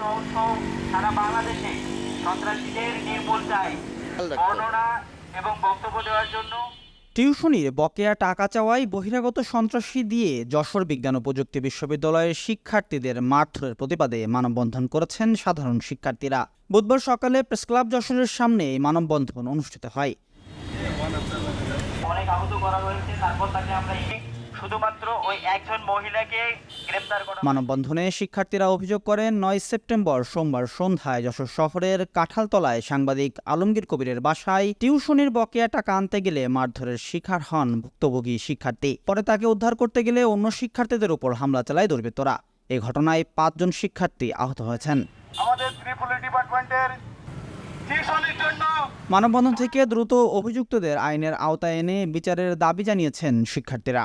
সহ সারা বাংলাদেশে সন্ত্রাসীদের নির্মূল চাই। বর্ণনা এবং বক্তব্য দেওয়ার জন্য টিউশনির বকেয়া টাকা চাওয়ায় বহিরাগত সন্ত্রাসী দিয়ে যশোর বিজ্ঞান ও প্রযুক্তি বিশ্ববিদ্যালয়ের শিক্ষার্থীদের মারধরের প্রতিবাদে মানববন্ধন করেছেন সাধারণ শিক্ষার্থীরা। বুধবার সকালে প্রেসক্লাব যশোরের সামনে এই মানববন্ধন অনুষ্ঠিত হয়। অনেক আহত করা হয়েছে তারপর তাকে আমরা এই শুধুমাত্র ওই একজন মহিলাকে গ্রেপ্তার করা মানববন্ধনে শিক্ষার্থীরা অভিযোগ করেন নয় সেপ্টেম্বর সোমবার সন্ধ্যায় যশোর শহরের কাঁঠালতলায় সাংবাদিক আলমগীর কবিরের বাসায় টিউশনির বকেয়া টাকা আনতে গেলে মারধরের শিকার হন ভুক্তভোগী শিক্ষার্থী। পরে তাকে উদ্ধার করতে গেলে অন্য শিক্ষার্থীদের উপর হামলা চালায় দুর্বৃত্তরা। এ ঘটনায় পাঁচজন শিক্ষার্থী আহত হয়েছেন। আমাদের ত্রিপুলি ডিপার্টমেন্টের মানববন্ধন থেকে দ্রুত অভিযুক্তদের আইনের আওতায় এনে বিচারের দাবি জানিয়েছেন শিক্ষার্থীরা।